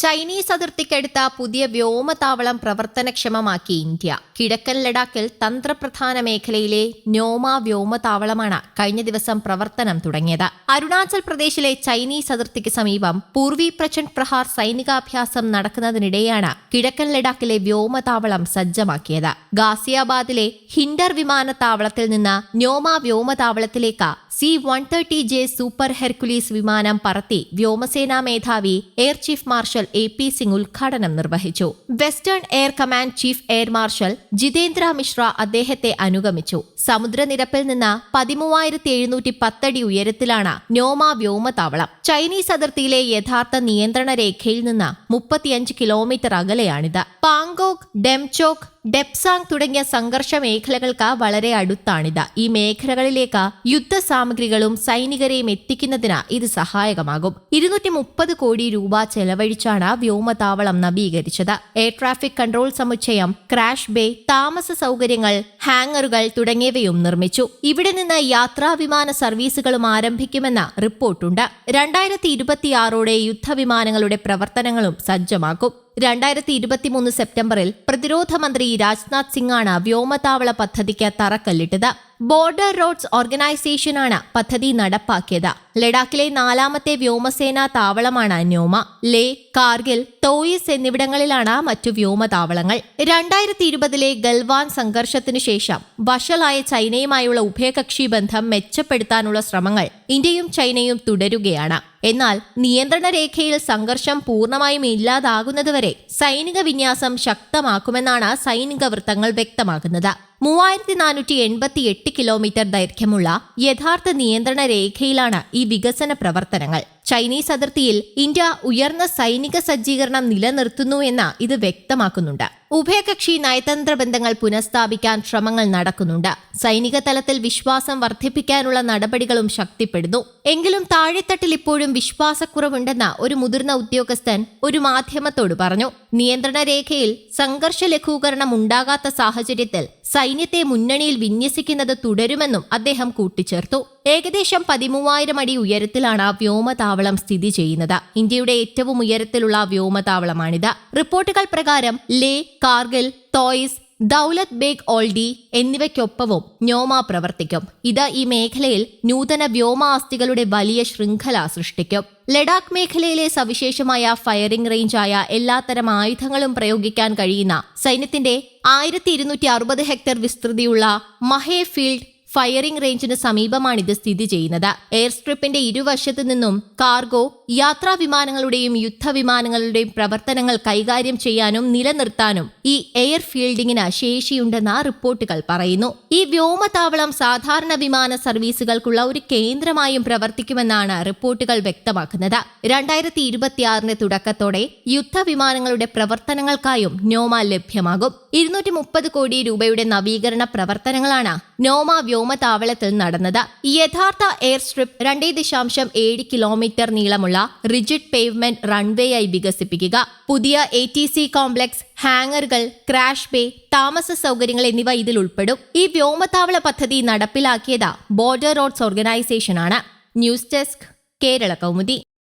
Chinese അതിർത്തിക്കടുത്ത പുതിയ വ്യോമതാവളം പ്രവർത്തനക്ഷമമാക്കി India. കിഴക്കൻ ലഡാക്കിൽ തന്ത്രപ്രധാന മേഖലയിലെ നോമ വ്യോമതാവളമാണ് കഴിഞ്ഞ ദിവസം പ്രവർത്തനം തുടങ്ങിയത്. അരുണാചൽ പ്രദേശിലെ ചൈനീസ് അതിർത്തിക്ക് സമീപം പൂർവി പ്രചണ്ഡ് പ്രഹാർ സൈനികാഭ്യാസം നടക്കുന്നതിനിടെയാണ് കിഴക്കൻ ലഡാക്കിലെ വ്യോമതാവളം സജ്ജമാക്കിയത്. ഗാസിയാബാദിലെ ഹിൻഡർ വിമാനത്താവളത്തിൽ നിന്ന് നോമ വ്യോമതാവളത്തിലേക്ക് C one thirty J super Hercules വിമാനം പറത്തി വ്യോമസേനാ മേധാവി air chief marshal A P Singh ഉദ്ഘാടനം നിർവഹിച്ചു. Western air command chief air marshal Jitendra Mishra അദ്ദേഹത്തെ അനുഗമിച്ചു. സമുദ്രനിരപ്പിൽ നിന്ന് പതിമൂവായിരത്തി എഴുന്നൂറ്റി പത്തടി ഉയരത്തിലാണ് നോമ വ്യോമതാവളം. ചൈനീസ് അതിർത്തിയിലെ യഥാർത്ഥ നിയന്ത്രണ രേഖയിൽ നിന്ന് മുപ്പത്തിയഞ്ച് കിലോമീറ്റർ അകലെയാണിത്. പാങ്കോക് ഡെംചോക്ക് ഡെപ്സാങ് തുടങ്ങിയ സംഘർഷ മേഖലകൾക്ക് വളരെ അടുത്താണിത്. ഈ മേഖലകളിലേക്ക് യുദ്ധ സാമഗ്രികളും സൈനികരെയും എത്തിക്കുന്നതിന് ഇത് സഹായകമാകും. ഇരുന്നൂറ്റി മുപ്പത് കോടി രൂപ ചെലവഴിച്ചാണ് വ്യോമതാവളം നവീകരിച്ചത്. എയർ ട്രാഫിക് കൺട്രോൾ സമുച്ചയം ക്രാഷ് ബേ താമസ സൗകര്യങ്ങൾ ഹാങ്ങറുകൾ തുടങ്ങിയവയും നിർമ്മിച്ചു. ഇവിടെ നിന്ന് യാത്രാ വിമാന സർവീസുകളും ആരംഭിക്കുമെന്ന റിപ്പോർട്ടുണ്ട്. രണ്ടായിരത്തി ഇരുപത്തിയാറോടെ യുദ്ധവിമാനങ്ങളുടെ പ്രവർത്തനങ്ങളും സജ്ജമാക്കും. രണ്ടായിരത്തി ഇരുപത്തിമൂന്ന് സെപ്റ്റംബറിൽ പ്രതിരോധ മന്ത്രി രാജ്നാഥ് സിംഗാണ് വ്യോമതാവള പദ്ധതിക്ക് തറക്കല്ലിട്ടത്. ബോർഡർ റോഡ്സ് ഓർഗനൈസേഷനാണ് പദ്ധതി നടപ്പാക്കിയത്. ലഡാക്കിലെ നാലാമത്തെ വ്യോമസേനാ താവളമാണ് ന്യോമ. ലേ കാർഗിൽ തോയിസ് എന്നിവിടങ്ങളിലാണ് മറ്റു വ്യോമതാവളങ്ങൾ രണ്ടായിരത്തി ഇരുപതിലെ ഗൽവാൻ സംഘർഷത്തിനു ശേഷം വഷളായ ചൈനയുമായുള്ള ഉഭയകക്ഷി ബന്ധം മെച്ചപ്പെടുത്താനുള്ള ശ്രമങ്ങൾ ഇന്ത്യയും ചൈനയും തുടരുകയാണ്. എന്നാൽ നിയന്ത്രണ രേഖയിൽ സംഘർഷം പൂർണമായും ഇല്ലാതാകുന്നതുവരെ സൈനിക വിന്യാസം ശക്തമാക്കുമെന്നാണ് സൈനിക വൃത്തങ്ങൾ വ്യക്തമാക്കുന്നത്. മൂവായിരത്തി നാനൂറ്റി എൺപത്തി എട്ട് കിലോമീറ്റർ ദൈർഘ്യമുള്ള യഥാർത്ഥ നിയന്ത്രണ രേഖയിലാണ് ഈ വികസന പ്രവർത്തനങ്ങൾ. ചൈനീസ് അതിർത്തിയിൽ ഇന്ത്യ ഉയർന്ന സൈനിക സജ്ജീകരണം നിലനിർത്തുന്നു എന്ന് ഇത് വ്യക്തമാക്കുന്നുണ്ട്. ഉഭയകക്ഷി നയതന്ത്ര ബന്ധങ്ങൾ പുനഃസ്ഥാപിക്കാൻ ശ്രമങ്ങൾ നടക്കുന്നുണ്ട്. സൈനിക തലത്തിൽ വിശ്വാസം വർദ്ധിപ്പിക്കാനുള്ള നടപടികളും ശക്തിപ്പെടുന്നു. എങ്കിലും താഴെത്തട്ടിൽ ഇപ്പോഴും വിശ്വാസക്കുറവുണ്ടെന്ന് ഒരു മുതിർന്ന ഉദ്യോഗസ്ഥൻ ഒരു മാധ്യമത്തോട് പറഞ്ഞു. നിയന്ത്രണ രേഖയിൽ സംഘർഷ ലഘൂകരണം ഉണ്ടാകാത്ത സാഹചര്യത്തിൽ സൈന്യത്തെ മുന്നണിയിൽ വിന്യസിക്കുന്നത് തുടരുമെന്നും അദ്ദേഹം കൂട്ടിച്ചേർത്തു. ഏകദേശം പതിമൂവായിരം അടി ഉയരത്തിലാണ് വ്യോമതാവളം സ്ഥിതി ചെയ്യുന്നത്. ഇന്ത്യയുടെ ഏറ്റവും ഉയരത്തിലുള്ള വ്യോമതാവളമാണിത്. റിപ്പോർട്ടുകൾ പ്രകാരം ലേ കാർഗിൽ തോയിസ് ദൌലത് ബേഗ് ഓൾഡി എന്നിവയ്ക്കൊപ്പവും ന്യോമ പ്രവർത്തിക്കും. ഇത് ഈ മേഖലയിൽ നൂതന വ്യോമാസ്തികളുടെ വലിയ ശൃംഖല സൃഷ്ടിക്കും. ലഡാക്ക് മേഖലയിലെ സവിശേഷമായ ഫയറിംഗ് റേഞ്ചായ എല്ലാത്തരം ആയുധങ്ങളും പ്രയോഗിക്കാൻ കഴിയുന്ന സൈന്യത്തിന്റെ ആയിരത്തി ഇരുന്നൂറ്റി അറുപത് ഹെക്ടർ വിസ്തൃതിയുള്ള മഹേ ഫീൽഡ് ഫയറിംഗ് റേഞ്ചിന് സമീപമാണ് ഇത് സ്ഥിതി ചെയ്യുന്നത്. എയർ സ്ട്രിപ്പിന്റെ ഇരുവശത്തു നിന്നും കാർഗോ യാത്രാ വിമാനങ്ങളുടെയും യുദ്ധവിമാനങ്ങളുടെയും പ്രവർത്തനങ്ങൾ കൈകാര്യം ചെയ്യാനും നിലനിർത്താനും ഈ എയർ ഫീൽഡിങ്ങിന് ശേഷിയുണ്ടെന്ന റിപ്പോർട്ടുകൾ പറയുന്നു. ഈ വ്യോമതാവളം സാധാരണ വിമാന സർവീസുകൾക്കുള്ള ഒരു കേന്ദ്രമായും പ്രവർത്തിക്കുമെന്നാണ് റിപ്പോർട്ടുകൾ വ്യക്തമാക്കുന്നത്. രണ്ടായിരത്തി ഇരുപത്തിയാറിന്റെ തുടക്കത്തോടെ യുദ്ധവിമാനങ്ങളുടെ പ്രവർത്തനങ്ങൾക്കായും നോമ ലഭ്യമാകും. ഇരുന്നൂറ്റി മുപ്പത് കോടി രൂപയുടെ നവീകരണ പ്രവർത്തനങ്ങളാണ് നോമ വ്യോമതാവളത്തിൽ നടന്നത്. യഥാർത്ഥ എയർ സ്ട്രിപ്പ് രണ്ടേ ദശാംശം ഏഴ് കിലോമീറ്റർ നീളമുള്ള റിജിഡ് പേവ്മെന്റ് റൺവേ ആയി വികസിപ്പിക്കുക. പുതിയ എ ടി സി കോംപ്ലക്സ് ഹാങ്ങറുകൾ ക്രാഷ് ബേ താമസ സൗകര്യങ്ങൾ എന്നിവ ഇതിൽ ഉൾപ്പെടും. ഈ വ്യോമതാവള പദ്ധതി നടപ്പിലാക്കിയത് ബോർഡർ റോഡ്സ് ഓർഗനൈസേഷനാണ് ന്യൂസ് ഡെസ്ക് കേരള കൗമുദി.